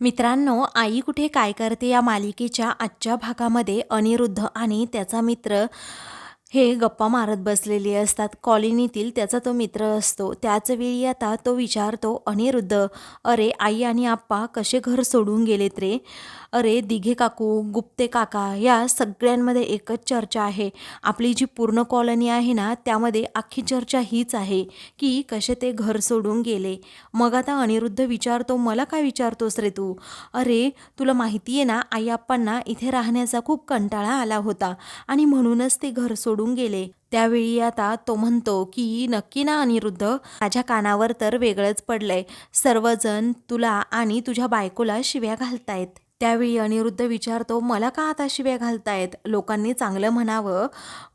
मित्रांनो आई कुठे काय करते या मालिकेच्या आजच्या भागामध्ये अनिरुद्ध आणि त्याचा मित्र हे गप्पा मारत बसलेले असतात. कॉलनीतील त्याचा तो मित्र असतो. त्याच वेळी आता तो विचारतो अनिरुद्ध अरे आई आणि आप्पा कसे घर सोडून गेलेत रे? अरे दिघे काकू गुप्ते काका या सगळ्यांमध्ये एकच चर्चा आहे. आपली जी पूर्ण कॉलनी आहे ना त्यामध्ये अख्खी चर्चा हीच आहे की कसे ते घर सोडून गेले. मग आता अनिरुद्ध विचारतो मला काय विचारतोस रे तू? अरे तुला माहिती आहे ना आई आप्पांना इथे राहण्याचा खूप कंटाळा आला होता आणि म्हणूनच ते घर सोडून गेले. त्यावेळी आता तो म्हणतो की नक्की ना अनिरुद्ध माझ्या कानावर तर वेगळंच पडलंय. सर्वजण तुला आणि तुझ्या बायकोला शिव्या घालतायत. त्यावेळी अनिरुद्ध विचारतो मला का आता शिव्या घालतायत? लोकांनी चांगलं म्हणावं.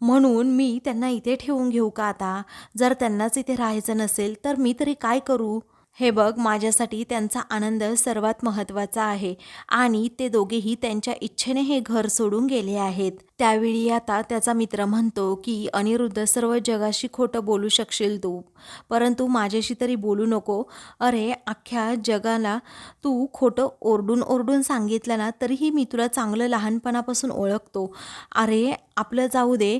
म्हणून मी त्यांना इथे ठेवून घेऊ का आता? जर त्यांनाच इथे राहायचं नसेल तर मी तरी काय करू? हे बघ माझ्यासाठी त्यांचा आनंद सर्वात महत्त्वाचा आहे आणि ते दोघेही त्यांच्या इच्छेने हे घर सोडून गेले आहेत. त्यावेळी आता त्याचा मित्र म्हणतो की अनिरुद्ध सर्व जगाशी खोटं बोलू शकशील तू परंतु माझ्याशी तरी बोलू नको. अरे अख्ख्या जगाला तू खोटं ओरडून ओरडून सांगितलं ना तरीही मी तुला चांगलं लहानपणापासून ओळखतो. अरे आपलं जाऊ दे.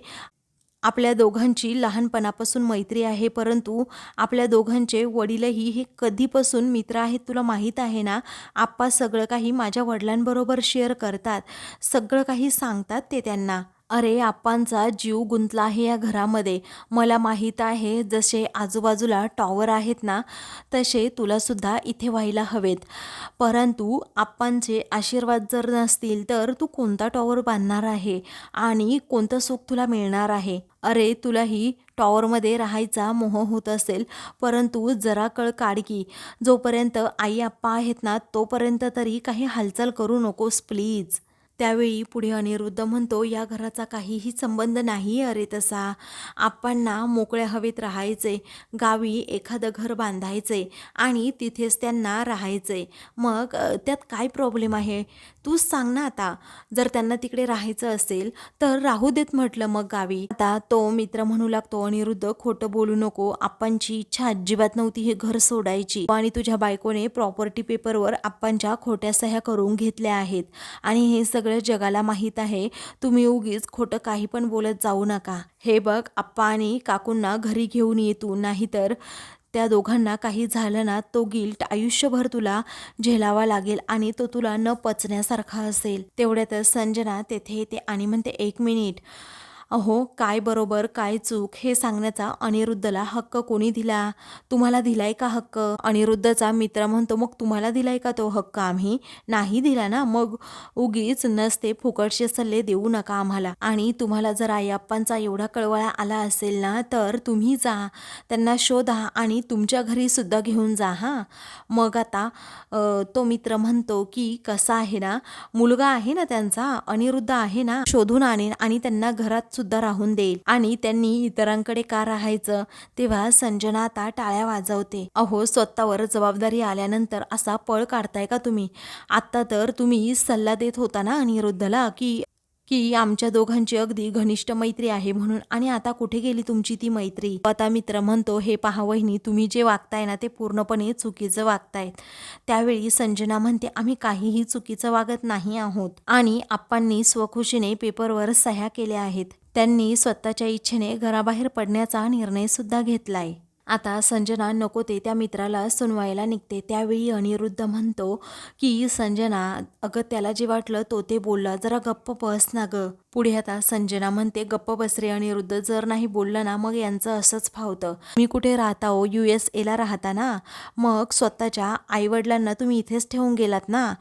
आपल्या दोघांची लहानपणापासून मैत्री आहे परंतु आपल्या दोघांचे वडीलही हे कधीपासून मित्र आहेत तुला माहीत आहे ना? आप्पा सगळं काही माझ्या वडिलांबरोबर शेअर करतात सगळं काही सांगतात ते त्यांना. अरे आप्पांचा जीव गुंतला आहे या घरामध्ये. मला माहीत आहे जसे आजूबाजूला टॉवर आहेत ना तसे तुलासुद्धा इथे व्हायला हवेत. परंतु आप्पांचे आशीर्वाद जर नसतील तर तू कोणता टॉवर बांधणार आहे? आणि कोणतं सुख तुला मिळणार आहे? अरे तुलाही टॉवरमध्ये राहायचा मोह होत असेल. परंतु जरा कळ काढ की जोपर्यंत आई आप्पा आहेत ना तोपर्यंत तरी काही हालचाल करू नकोस प्लीज. त्यावेळी पुढे अनिरुद्ध म्हणतो या घराचा काहीही संबंध नाही अरे तसा. आप्पांना मोकळ्या हवेत राहायचे. गावी एखादं घर बांधायचे आणि तिथेच त्यांना राहायचे. मग त्यात काय प्रॉब्लेम आहे? तूच सांग ना आता. जर त्यांना तिकडे राहायचं असेल तर राहू देत म्हटलं मग गावी. आता तो मित्र म्हणू लागतो अनिरुद्ध खोटं बोलू नको. आप्पांची इच्छा अजिबात नव्हती हे घर सोडायची. आणि तुझ्या बायकोने प्रॉपर्टी पेपरवर आप्पांच्या खोट्या सह्या करून घेतल्या आहेत. आणि हे सगळं जगाला माहीत आहे. तुम्ही उगीच खोटं काही पण बोलत जाऊ नका. हे बघ आप्पा आणि काकूंना घरी घेऊन येतो नाहीतर त्या दोघांना काही झालं ना तो गिल्ट आयुष्यभर तुला झेलावा लागेल आणि तो तुला न पचण्यासारखा असेल. तेवढ्यातच संजना तेथे येते आणि म्हणते एक मिनिट अहो काय बरोबर काय चूक हे सांगण्याचा अनिरुद्धला हक्क कोणी दिला? तुम्हाला दिलाय का हक्क? अनिरुद्धचा मित्र म्हणतो मग तुम्हाला दिलाय का तो हक्क आम्ही? नाही दिला ना मग उगीच नसते फुकटचे सल्ले देऊ नका आम्हाला. आणि तुम्हाला जर आई आप्पांचा एवढा कळवळा आला असेल ना तर तुम्ही जा. त्यांना शोधा आणि तुमच्या घरी सुद्धा घेऊन जा हां. मग आता तो मित्र म्हणतो की कसा आहे ना मुलगा आहे ना त्यांचा अनिरुद्ध आहे ना शोधून आणेन आणि त्यांना घरात सुद्धा राहून देईल. आणि त्यांनी इतरांकडे का राहायचं? तेव्हा संजना आता टाळ्या वाजवते. अहो स्वतःवर जबाबदारी आल्यानंतर असा पळ काढताय का तुम्ही? आत्ता तर तुम्ही सल्ला देत होता ना अनिरुद्धला की की आमच्या दोघांची अगदी घनिष्ठ मैत्री आहे म्हणून. आणि आता कुठे गेली तुमची ती मैत्री? आता मित्र म्हणतो हे पहा वहिनी तुम्ही जे वागताय ना ते पूर्णपणे चुकीचं वागतायत त्यावेळी संजना म्हणते आम्ही काहीही चुकीचं वागत नाही आहोत. आणि आप्पांनी स्वखुशीने पेपरवर सह्या केल्या आहेत. त्यांनी स्वतःच्या इच्छेने घराबाहेर पडण्याचा निर्णय सुद्धा घेतलाय. आता संजना नको ते त्या मित्राला सुनवायला निघते. त्यावेळी अनिरुद्ध म्हणतो की संजना अगं त्याला जे वाटलं तो ते बोलला. जरा गप्प बस ना ग. पुढे आता संजना म्हणते गप्प बसरे अनिरुद्ध. जर नाही बोललं ना मग यांचं असंच फावतं मी कुठे राहता हो यू एस एला राहता ना? मग स्वतःच्या आईवडिलांना तुम्ही इथेच ठेवून गेलात ना?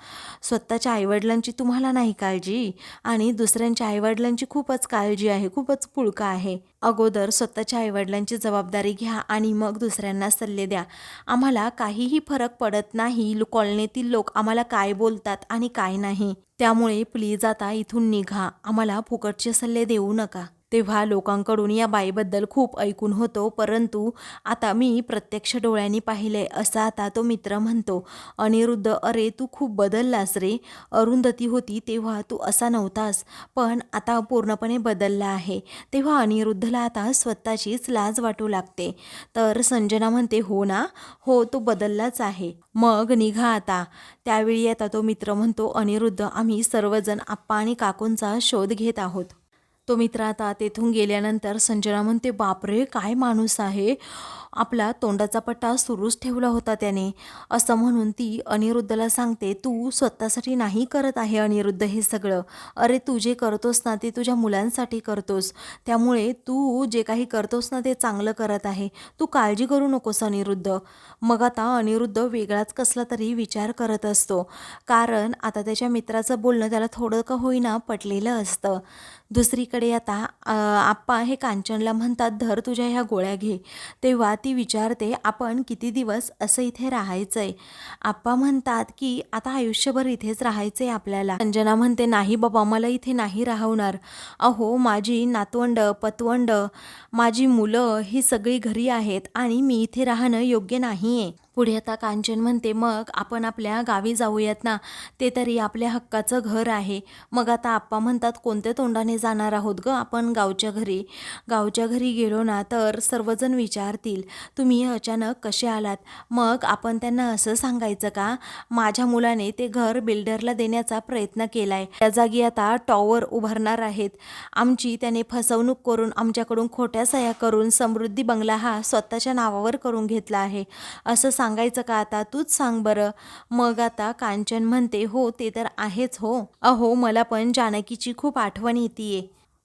स्वतःच्या आईवडिलांची तुम्हाला नाही काळजी? आणि दुसऱ्यांच्या आईवडिलांची खूपच काळजी आहे खूपच पुळका आहे. अगोदर स्वतःच्या आईवडिलांची जबाबदारी घ्या आणि मग दुसऱ्यांना सल्ले द्या. आम्हाला काहीही फरक पडत नाही कॉलनीतील लोक आम्हाला काय बोलतात आणि काय नाही. त्यामुळे प्लीज आता इथून निघा. आम्हाला फुकटचे सल्ले देऊ नका. तेव्हा लोकांकडून या बाईबद्दल खूप ऐकून होतो परंतु आता मी प्रत्यक्ष डोळ्यांनी पाहिले असं आता तो मित्र म्हणतो अनिरुद्ध अरे तू खूप बदललास रे. अरुंधती होती तेव्हा तू असा नव्हतास पण आता पूर्णपणे बदलला आहे. तेव्हा अनिरुद्धला आता स्वतःचीच लाज वाटू लागते. तर संजना म्हणते हो ना हो तो बदललाच आहे. मग निघा आता. त्यावेळी आता तो मित्र म्हणतो अनिरुद्ध आम्ही सर्वजण आप्पा आणि काकूंचा शोध घेत आहोत. तो मित्र आता तेथून गेल्यानंतर संजना म्हणते बापरे काय माणूस आहे. आपला तोंडाचा पट्टा सुरूच ठेवला होता त्याने. असं म्हणून ती अनिरुद्धला सांगते तू स्वतःसाठी नाही करत आहे अनिरुद्ध हे सगळं. अरे तू जे करतोस ना ते तुझ्या मुलांसाठी करतोस. त्यामुळे तू जे काही करतोस ना ते चांगलं करत आहे. तू काळजी करू नकोस अनिरुद्ध. मग आता अनिरुद्ध वेगळाच कसला तरी विचार करत असतो. कारण आता त्याच्या मित्राचं बोलणं त्याला थोडं का होईना पटलेलं असतं. दुसरीकडे आता आप्पा हे कांचनला म्हणतात धर तुझ्या ह्या गोळ्या घे. तेव्हा ती विचारते आपण किती दिवस असं इथे राहायचं आहे आप्पा म्हणतात की आता आयुष्यभर इथेच राहायचं आहे आपल्याला. अंजना म्हणते नाही बाबा मला इथे नाही राहवणार अहो माझी नातवंड पतवंड माझी मुलं ही सगळी घरी आहेत आणि मी इथे राहणं योग्य नाही आहे पुढे आता कांचन म्हणते मग आपण आपल्या गावी जाऊयात ना. ते तरी आपल्या हक्काचं घर आहे. मग आता आप्पा म्हणतात कोणत्या तोंडाने जाणार आहोत ग आपण गावच्या घरी? गावच्या घरी गेलो ना तर सर्वजण विचारतील तुम्ही अचानक कसे आलात? मग आपण त्यांना असं सांगायचं का? माझ्या मुलाने ते घर बिल्डरला देण्याचा प्रयत्न केलाय. त्या जागी आता टॉवर उभारणार आहेत. आमची त्याने फसवणूक करून आमच्याकडून खोट्या सह्या करून समृद्धी बंगला हा स्वतःच्या नावावर करून घेतला आहे. असं सांगायचं का आता? तूच सांग बरं. मग आता कांचन म्हणते हो ते तर आहेच हो. अहो मला पण जानकीची खूप आठवण येते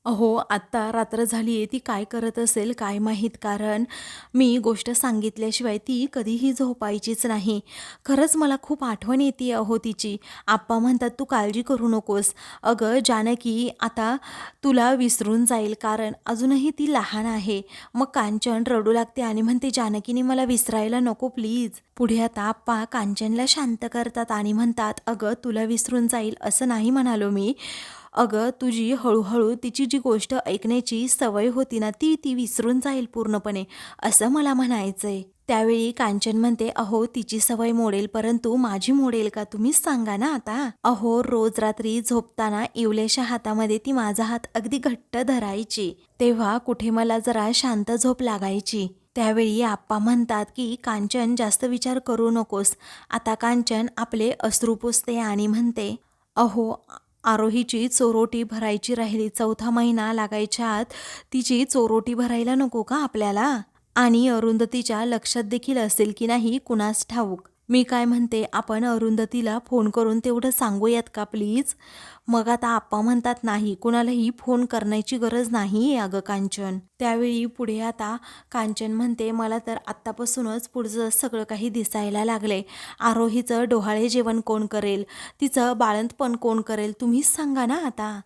अहो आत्ता रात्र झाली आहे ती काय करत असेल काय माहीत? कारण मी गोष्ट सांगितल्याशिवाय ती कधीही झोपायचीच नाही. खरंच मला खूप आठवण येते अहो तिची. आप्पा म्हणतात तू काळजी करू नकोस. अगं जानकी आता तुला विसरून जाईल कारण अजूनही ती लहान आहे. मग कांचन रडू लागते आणि म्हणते जानकीने मला विसरायला नको प्लीज. पुढे आता आप्पा कांचनला शांत करतात आणि म्हणतात अगं तुला विसरून जाईल असं नाही म्हणालो मी. अगं तुझी हळूहळू तिची जी गोष्ट ऐकण्याची सवय होती ना ती ती विसरून जाईल पूर्णपणे असं मला म्हणायचंय. त्यावेळी कांचन म्हणते अहो तिची सवय मोडेल परंतु माझी मोडेल का? तुम्हीच सांगा ना आता. अहो रोज रात्री झोपताना इवलेशा हातामध्ये ती माझा हात अगदी घट्ट धरायची. तेव्हा कुठे मला जरा शांत झोप लागायची. त्यावेळी आप्पा म्हणतात की कांचन जास्त विचार करू नकोस. आता कांचन आपले अश्रू पुसते आणि म्हणते अहो आरोहीची चोरोटी भरायची राहिली चौथा महिना लागायच्या आत तिची चोरोटी भरायला नको का आपल्याला? आणि अरुंधतीच्या लक्षात देखील असेल की नाही कुणास ठाऊक. मी काय म्हणते आपण अरुंधतीला फोन करून तेवढं सांगूयात का प्लीज मग आता आप्पा म्हणतात नाही कुणालाही फोन करण्याची गरज नाही आहे अगं कांचन. त्यावेळी पुढे आता कांचन म्हणते मला तर आत्तापासूनच पुढचं सगळं काही दिसायला लागले आरोहीचं डोहाळे जेवण कोण करेल? तिचं बाळंतपण कोण करेल? तुम्हीच सांगा ना आता.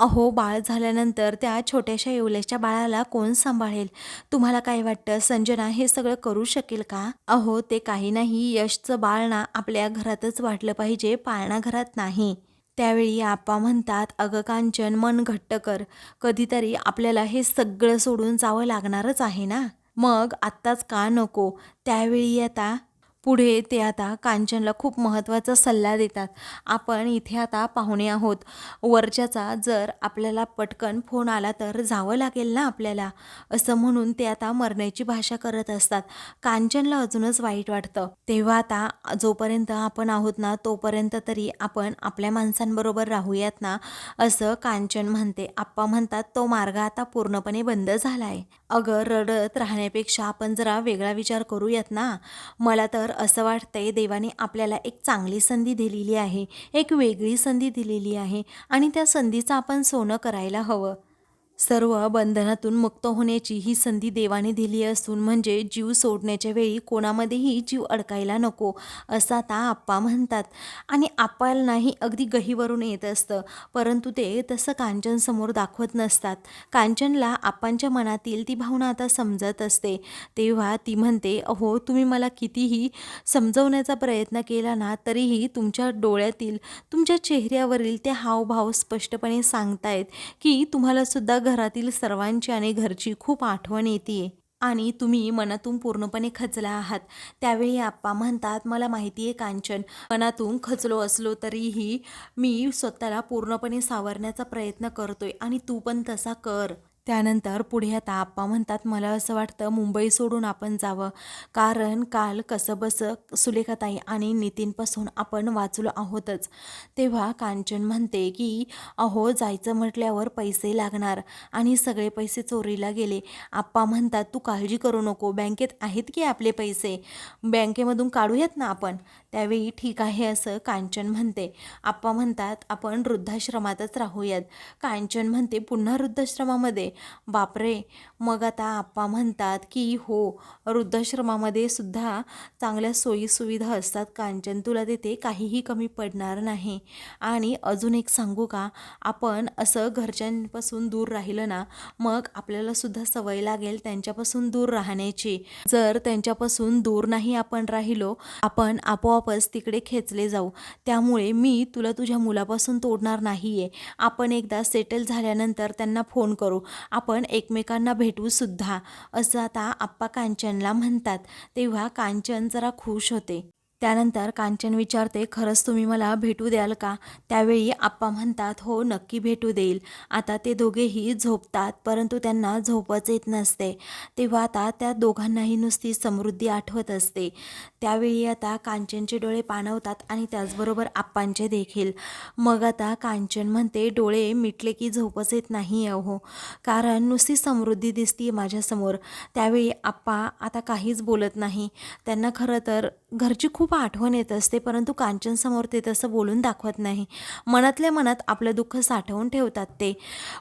अहो बाळ झाल्यानंतर त्या छोट्याशा येवल्याच्या बाळाला कोण सांभाळेल? तुम्हाला काय वाटतं? संजना हे सगळं करू शकेल का? अहो ते काही नाही. यशचं बाळ ना आपल्या घरातच वाटलं पाहिजे. पाळणा घरात नाही. त्यावेळी आप्पा म्हणतात अगं कांचन मन घट्ट कर. कधीतरी आपल्याला हे सगळं सोडून जावं लागणारच आहे ना? मग आत्ताच का नको? त्यावेळी आता पुढे ते आता कांचनला खूप महत्त्वाचा सल्ला देतात. आपण इथे आता पाहुणे आहोत. वरच्याचा जर आपल्याला पटकन फोन आला तर जावं लागेल ना आपल्याला? असं म्हणून ते आता मरण्याची भाषा करत असतात. कांचनला अजूनच वाईट वाटतं. तेव्हा आता जोपर्यंत आपण आहोत ना तोपर्यंत तरी आपण आपल्या माणसांबरोबर राहूयात ना असं कांचन म्हणते. आप्पा म्हणतात तो मार्ग आता पूर्णपणे बंद झाला आहे अगं रडत राहण्यापेक्षा आपण जरा वेगळा विचार करूयात ना. मला तर असं वाटतंय देवाने आपल्याला एक चांगली संधी दिलेली आहे एक वेगळी संधी दिलेली आहे आणि त्या संधीचं आपण सोनं करायला हवं. सर्व बंधनातून मुक्त होण्याची ही संधी देवाने दिली असून म्हणजे जीव सोडण्याच्या वेळी कोणामध्येही जीव अडकायला नको असं आता आप्पा म्हणतात. आणि आप्पालाही अगदी गहीवरून येत असतं. परंतु ते तसं कांचनसमोर दाखवत नसतात. कांचनला आप्पांच्या मनातील ती भावना आता समजत असते. तेव्हा ती म्हणते अहो तुम्ही मला कितीही समजवण्याचा प्रयत्न केला ना तरीही तुमच्या डोळ्यातील तुमच्या चेहऱ्यावरील ते हावभाव स्पष्टपणे सांगतायत की तुम्हालासुद्धा घरातील सर्वांची आणि घरची खूप आठवण येते आणि तुम्ही मनातून पूर्णपणे खचला आहात. त्यावेळी आप्पा म्हणतात मला माहिती आहे कांचन मनातून खचलो असलो तरीही मी स्वतःला पूर्णपणे सावरण्याचा प्रयत्न करतोय आणि तू पण तसा कर. त्यानंतर पुढे आता आप्पा म्हणतात मला असं वाटतं मुंबई सोडून आपण जावं. कारण काल कसंबसं सुलेखाताई आणि नितीनपासून आपण वाचलो आहोतच. तेव्हा कांचन म्हणते की अहो जायचं म्हटल्यावर पैसे लागणार आणि सगळे पैसे चोरीला गेले. आप्पा म्हणतात तू काळजी करू नको. बँकेत आहेत की आपले पैसे? बँकेमधून काढूयात ना आपण. त्यावेळी ठीक आहे असं कांचन म्हणते. आप्पा म्हणतात आपण वृद्धाश्रमातच राहूयात. कांचन म्हणते पुन्हा वृद्धाश्रमामध्ये? बापरे मग आता आप्पा म्हणतात की हो वृद्धाश्रमामध्ये सुद्धा चांगल्या सोयीसुविधा असतात कांचन तुला तिथे काहीही कमी पडणार नाही. आणि अजून एक सांगू का आपण असं घरच्यांपासून दूर राहिलं ना मग आपल्याला सुद्धा सवय लागेल त्यांच्यापासून दूर राहण्याची. जर त्यांच्यापासून दूर नाही आपण राहिलो आपण आपोआपच तिकडे खेचले जाऊ. त्यामुळे मी तुला तुझ्या मुलापासून तोडणार नाही आहे आपण एकदा सेटल झाल्यानंतर त्यांना फोन करू. आपण एकमेकांना भेटूसुद्धा असं आता आप्पा कांचनला म्हणतात. तेव्हा कांचन जरा खुश होते. त्यानंतर कांचन विचारते खरंच तुम्ही मला भेटू द्याल का? त्यावेळी आप्पा म्हणतात हो नक्की भेटू देईल. आता ते दोघेही झोपतात परंतु त्यांना झोपच येत नसते. तेव्हा आता त्या दोघांनाही नुसती समृद्धी आठवत असते. त्यावेळी आता कांचनचे डोळे पाणवतात आणि त्याचबरोबर आप्पांचे देखील. मग आता कांचन म्हणते डोळे मिटले की झोपच येत नाही अहो. कारण नुसती समृद्धी दिसती माझ्यासमोर. त्यावेळी आप्पा आता काहीच बोलत नाही. त्यांना खरं तर घरची खूप आठवण येत असते परंतु कांचनसमोर ते तसं बोलून दाखवत नाही. मनातल्या मनात आपलं दुःख साठवून ठेवतात ते.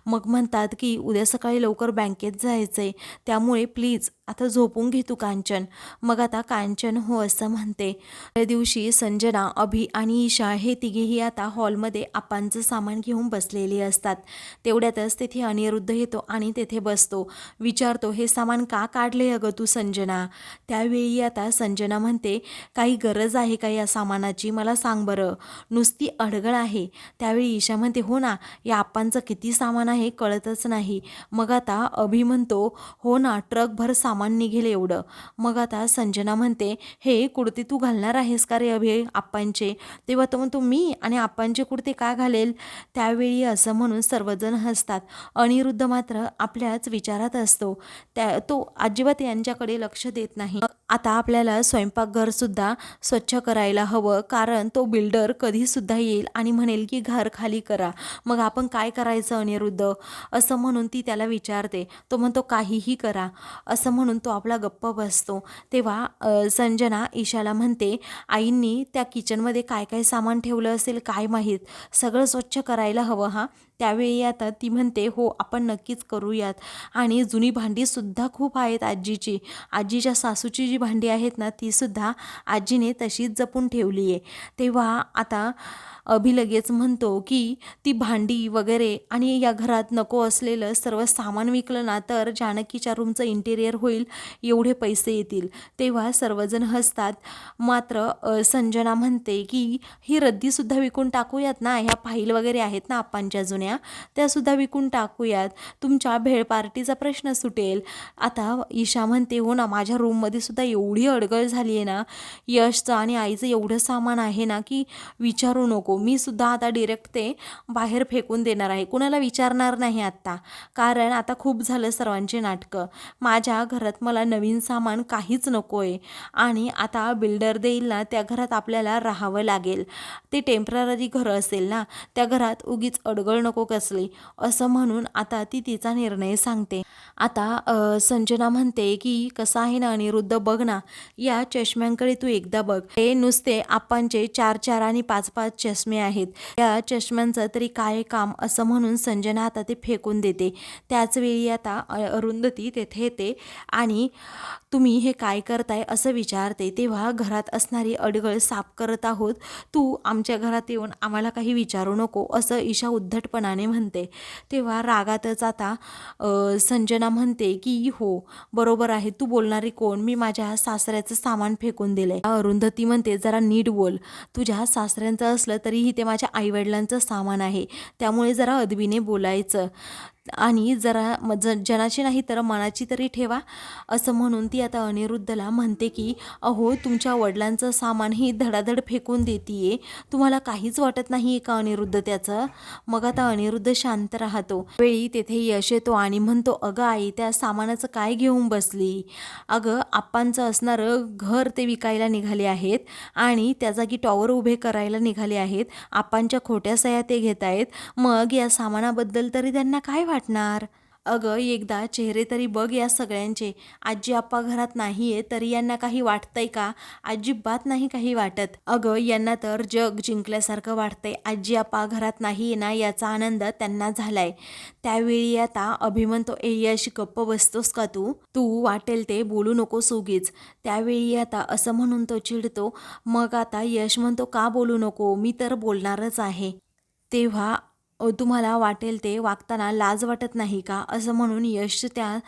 मग म्हणतात की उद्या सकाळी लवकर बँकेत जायचं आहे त्यामुळे प्लीज आता झोपून घे तू कांचन. मग आता कांचन हो असं म्हणते. त्या दिवशी संजना अभि आणि ईशा हे तिघेही आता हॉलमध्ये आपांचं सामान घेऊन बसलेले असतात. तेवढ्यातच तेथे अनिरुद्ध येतो आणि तेथे बसतो. विचारतो हे सामान का काढले अगं तू संजना? त्यावेळी आता संजना म्हणते काही गरज आहे का या सामानाची? मला सांग बरं. नुसती अडगळ आहे. त्यावेळी ईशा म्हणते हो ना या आपांचं किती सामान आहे कळतच नाही. मग आता अभि म्हणतो हो ना ट्रकभर सामान निघेल एवढं. मग आता संजना म्हणते हे कुडते तू घालणार आहेस का रे अभे आप्पांचे? तेव्हा तो म्हणतो मी आणि आप्पांचे कुडते का घालेल? त्यावेळी असं म्हणून सर्वजण हसतात. अनिरुद्ध मात्र आपल्याच विचारात असतो. त्या तो अजिबात यांच्याकडे लक्ष देत नाही. आता आपल्याला स्वयंपाकघरसुद्धा स्वच्छ करायला हवं कारण तो बिल्डर कधीसुद्धा येईल आणि म्हणेल की घर खाली करा मग आपण काय करायचं अनिरुद्ध? असं म्हणून ती त्याला विचारते. तो म्हणतो काहीही करा. असं म्हणून तो आपला गप्प बसतो. तेव्हा संजना ईशाला म्हणते आईंनी त्या किचनमध्ये काय काय सामान ठेवलं असेल काय माहीत? सगळं स्वच्छ करायला हवं हां? त्यावेळी आता ती म्हणते हो आपण नक्कीच करूयात. आणि जुनी भांडीसुद्धा खूप आहेत आजीची. आजीच्या सासूची जी भांडी आहेत ना तीसुद्धा आजीने तशीच जपून ठेवली आहे. तेव्हा आता अभि लगेच म्हणतो की ती भांडी वगैरे आणि या घरात नको असलेलं सर्व सामान विकलं ना तर जानकीच्या रूमचं इंटेरियर होईल एवढे पैसे येतील. तेव्हा सर्वजण हसतात. मात्र संजना म्हणते की ही रद्दीसुद्धा विकून टाकूयात ना ह्या फाईल वगैरे आहेत ना आप्पांच्या जुन्या त्यासुद्धा विकून टाकूयात. तुमच्या भेळ पार्टीचा प्रश्न सुटेल. आता ईशा म्हणते हो ना माझ्या रूममध्ये सुद्धा एवढी अडगळ झाली आहे ना यशचं आणि आईचं एवढं सामान आहे ना की विचारू नको. मी सुद्धा आता डिरेक्ट ते बाहेर फेकून देणार आहे. कुणाला विचारणार नाही आत्ता कारण आता खूप झालं सर्वांची नाटकं. माझ्या घरात मला नवीन सामान काहीच नको आहे आणि आता बिल्डर देईल ना त्या घरात आपल्याला राहावं लागेल. ते टेंपररी घरं असेल ना त्या घरात उगीच अडगळ नको कसली. असं म्हणून आता ती तिचा निर्णय सांगते. आता संजना म्हणते की कसं आहे ना अनिरुद्ध बघ ना या चष्म्यांकडे तू एकदा बघ. हे नुसते आपांचे चार चार आणि पाच पाच चष्मे आहेत. या चष्म्यांचं तरी काय काम असं म्हणून संजना आता ते फेकून देते. त्याचवेळी आता अरुंधती तेथे येते आणि तुम्ही हे काय करताय असं विचारते. तेव्हा घरात असणारी अडगळ साफ करत आहोत. तू आमच्या घरात येऊन आम्हाला काही विचारू नको असं ईशा उद्धटपणाने म्हणते. तेव्हा रागातच आता संजना म्हणते की हो बरोबर आहे. तू बोलणारी कोण? मी माझ्या सासऱ्याचं सामान फेकून दिलंय. अरुंधती म्हणते जरा नीट बोल. तुझ्या सासऱ्यांचं असलं तरीही ते माझ्या आईवडिलांचं सामान आहे. त्यामुळे जरा अदबीने बोलायचं. आणि जरा म- ज जनाची नाही तर मनाची तरी ठेवा. असं म्हणून ती आता अनिरुद्धला म्हणते की अहो तुमच्या वडिलांचं सामान ही धडाधड फेकून देतीये. तुम्हाला काहीच वाटत नाही का अनिरुद्ध त्याचं? मग आता अनिरुद्ध शांत राहतो. वेळी तेथे यश येतो आणि म्हणतो अगं आई त्या सामानाचं काय घेऊन बसली? अगं आप्पांचं असणारं घर ते विकायला निघाले आहेत आणि त्या जागी टॉवर उभे करायला निघाले आहेत. आप्पांच्या खोट्या सह्या ते घेत आहेत मग या सामानाबद्दल तरी त्यांना काय वाटतं? वाटणार? अगं एकदा चेहरे तरी बघ या सगळ्यांचे. आजी आप्पा घरात नाहीये तरी यांना काही वाटतंय का? अजिबात नाही काही वाटत. अगं यांना तर जग जिंकल्यासारखं वाटतंय. आजी आप्पा घरात नाहीये ना याचा आनंद त्यांना झालाय. त्यावेळी आता अभिमंतो ए यश गप्प बसतोस का तू? तू वाटेल ते बोलू नको उगीच त्यावेळी आता असं म्हणून तो चिडतो. मग आता यश म्हणतो का बोलू नको? मी तर बोलणारच आहे. तेव्हा तुम्हाला वाटेल ते वागताना लाज वाटत नाही का? असं म्हणून यश त्या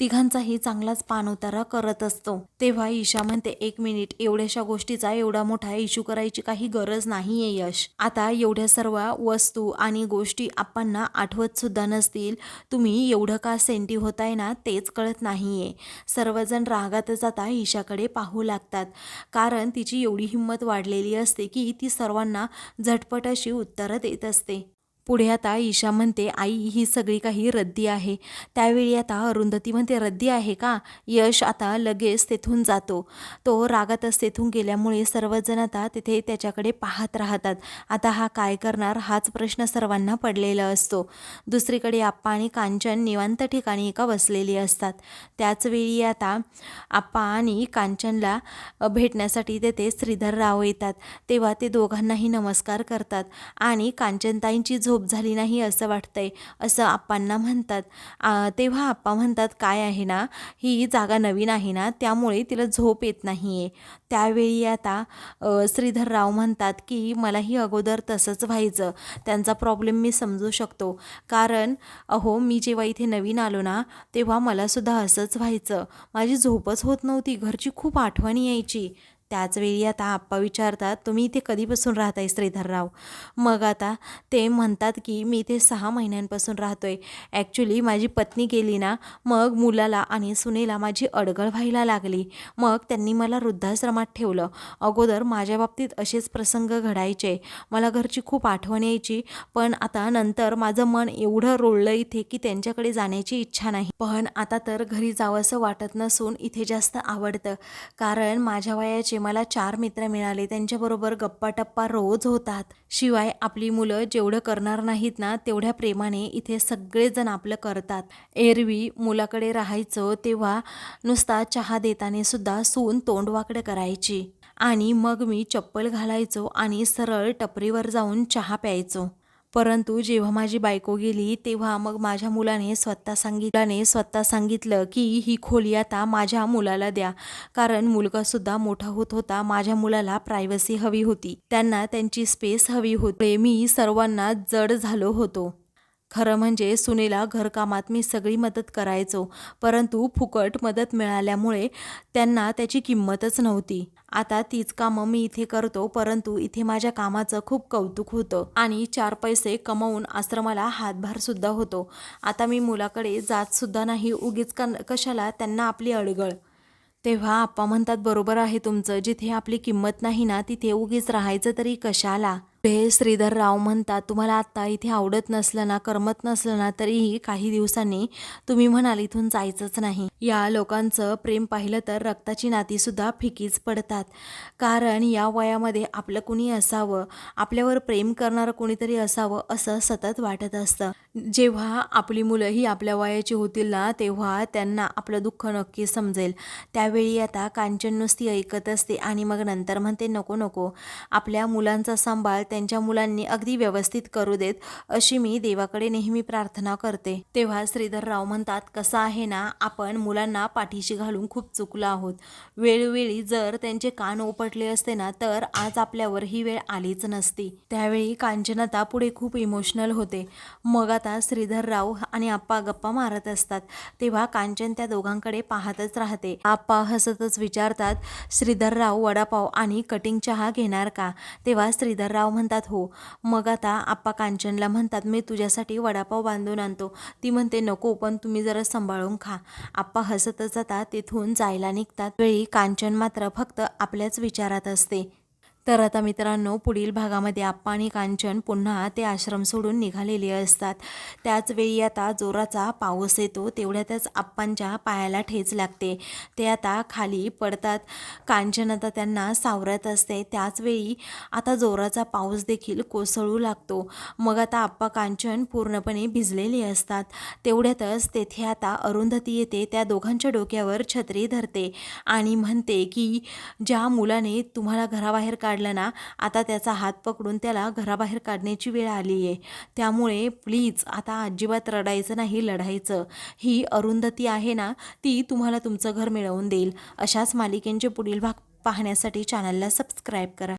तिघांचाही चांगलाच पाणउतारा करत असतो. तेव्हा ईशा म्हणते एक मिनिट एवढ्याशा गोष्टीचा एवढा मोठा इश्यू करायची काही गरज नाहीये यश. आता एवढ्या सर्व वस्तू आणि गोष्टी आपांना आठवत सुद्धा नसतील. तुम्ही एवढं का सेंटी होताय ना तेच कळत नाहीये. सर्वजण रागातच आता ईशाकडे पाहू लागतात. कारण तिची एवढी हिंमत वाढलेली असते की ती सर्वांना झटपट अशी उत्तरं देत असते. पुढे आता ईशा म्हणते आई ही सगळी काही रद्दी आहे. त्यावेळी आता अरुंधती म्हणते रद्दी आहे का? यश आता लगेच तेथून जातो. तो रागातच तेथून गेल्यामुळे सर्वजण आता तिथे त्याच्याकडे पाहत राहतात. आता हा काय करणार हाच प्रश्न सर्वांना पडलेला असतो. दुसरीकडे आप्पा आणि कांचन निवांत ठिकाणी एका बसलेली असतात. त्याचवेळी आता आप्पा आणि कांचनला भेटण्यासाठी तेथे श्रीधर राव येतात. तेव्हा ते दोघांनाही नमस्कार करतात आणि कांचनताईंची झोप झाली नाही असं वाटतंय असं आप्पांना म्हणतात. तेव्हा आप्पा म्हणतात काय आहे ना ही जागा नवीन आहे ना त्यामुळे तिला झोप येत नाही आहे त्यावेळी आता श्रीधरराव म्हणतात की मलाही अगोदर तसंच व्हायचं. त्यांचा प्रॉब्लेम मी समजू शकतो. कारण अहो मी जेव्हा इथे नवीन आलो ना तेव्हा मलासुद्धा असंच व्हायचं. माझी झोपच होत नव्हती. घरची खूप आठवणी यायची. त्याचवेळी आता आप्पा विचारतात तुम्ही इथे कधीपासून राहताय श्रीधरराव? मग आता ते म्हणतात की मी इथे सहा महिन्यांपासून राहतो आहे ॲक्च्युली माझी पत्नी गेली ना मग मुलाला आणि सुनेला माझी अडगळ व्हायला लागली. मग त्यांनी मला वृद्धाश्रमात ठेवलं. अगोदर माझ्या बाबतीत असेच प्रसंग घडायचे. मला घरची खूप आठवण यायची पण आता नंतर माझं मन एवढं रोळलं इथे की त्यांच्याकडे जाण्याची इच्छा नाही. पण आता तर घरी जावंसं वाटत नसून इथे जास्त आवडतं. कारण माझ्या वयाचे मला चार मित्र मिळाले. त्यांच्याबरोबर गप्पा टप्पा रोज होतात. शिवाय आपली मुलं जेवढं करणार नाहीत ना तेवढ्या प्रेमाने इथे सगळेजण आपलं करतात. एरवी मुलाकडे राहायचं तेव्हा नुसता चहा देताना सुद्धा सून तोंड वाकडं करायची. आणि मग मी चप्पल घालायचो आणि सरळ टपरीवर जाऊन चहा प्यायचो. परंतु जेव्हा माझी बायको गेली तेव्हा मग माझ्या मुलाने स्वतः सांगितल्याने स्वतः सांगितलं की ही खोली आता माझ्या मुलाला द्या. कारण मुलगासुद्धा मोठा होत होता माझ्या मुलाला प्रायव्हसी हवी होती. त्यांना त्यांची स्पेस हवी होती. मी सर्वांना जड झालो होतो. खरं म्हणजे सुनेला घरकामात मी सगळी मदत करायचो परंतु फुकट मदत मिळाल्यामुळे त्यांना त्याची किंमतच नव्हती. आता तीच कामं मी इथे करतो परंतु इथे माझ्या कामाचं खूप कौतुक होतं आणि चार पैसे कमवून आश्रमाला हातभार सुद्धा होतो. आता मी मुलाकडे जात सुद्धा नाही उगीच का कशाला त्यांना आपली अडगळ? तेव्हा आप्पा म्हणतात बरोबर आहे तुमचं जिथे आपली किंमत नाही ना तिथे उगीच राहायचं तरी कशाला? हे श्रीधरराव म्हणतात तुम्हाला आत्ता इथे आवडत नसलं ना करमत नसलं ना तरीही काही दिवसांनी तुम्ही म्हणाल इथून जायचंच नाही. या लोकांचं प्रेम पाहिलं तर रक्ताची नातीसुद्धा फिकीच पडतात. कारण या वयामध्ये आपलं कुणी असावं आपल्यावर प्रेम करणारं कोणीतरी असावं असं सतत वाटत असतं. जेव्हा आपली मुलं ही आपल्या वयाची होतील ना तेव्हा त्यांना आपलं दुःख नक्की समजेल. त्यावेळी आता कांचन नुसती ऐकत असते आणि मग नंतर म्हणते नको नको. आपल्या मुलांचा सांभाळ त्यांच्या मुलांनी अगदी व्यवस्थित करू देत अशी मी देवाकडे नेहमी प्रार्थना करते. तेव्हा श्रीधरराव म्हणतात कसं आहे ना आपण मुलांना पाठीशी घालून खूप चुकलो आहोत. वेळोवेळी जर त्यांचे कान ओपटले असते ना तर आज आपल्यावर ही वेळ आलीच नसती. त्यावेळी कांचनता पुढे खूप इमोशनल होते. मग आता श्रीधरराव आणि आप्पा गप्पा मारत असतात. तेव्हा कांचन त्या दोघांकडे पाहतच राहते. आप्पा हसतच विचारतात श्रीधरराव वडापाव आणि कटिंग चहा घेणार का? तेव्हा श्रीधरराव म्हणतात हो. मग आता आप्पा कांचनला म्हणतात मी तुझ्यासाठी वडापाव बांधून आणतो. ती म्हणते नको पण तुम्ही जरा सांभाळून खा. आप्पा हसतच आता तिथून जायला निघतात. वेळी कांचन मात्र फक्त आपल्याच विचारात असते. तर आता मित्रांनो पुढील भागामध्ये आप्पा आणि कांचन पुन्हा ते आश्रम सोडून निघालेले असतात. त्याचवेळी आता जोराचा पाऊस येतो तेवढ्यातच आप्पांच्या पायाला ठेच लागते. ते आता खाली पडतात. कांचन आता त्यांना सावरत असते. त्याचवेळी आता जोराचा पाऊस देखील कोसळू लागतो. मग आता आप्पा कांचन पूर्णपणे भिजलेले असतात. तेवढ्यातच तेथे आता अरुंधती येते. त्या दोघांच्या डोक्यावर छत्री धरते आणि म्हणते की ज्या मुलाने तुम्हाला घराबाहेर काढलं ना आता त्याचा हात पकडून त्याला घराबाहेर काढण्याची वेळ आली आहे त्यामुळे प्लीज आता अजिबात रडायचं नाही लढायचं. ही अरुंधती आहे ना ती तुम्हाला तुमचं घर मिळवून देईल. अशाच मालिकेंचे पुढील भाग पाहण्यासाठी चॅनलला सबस्क्राईब करा.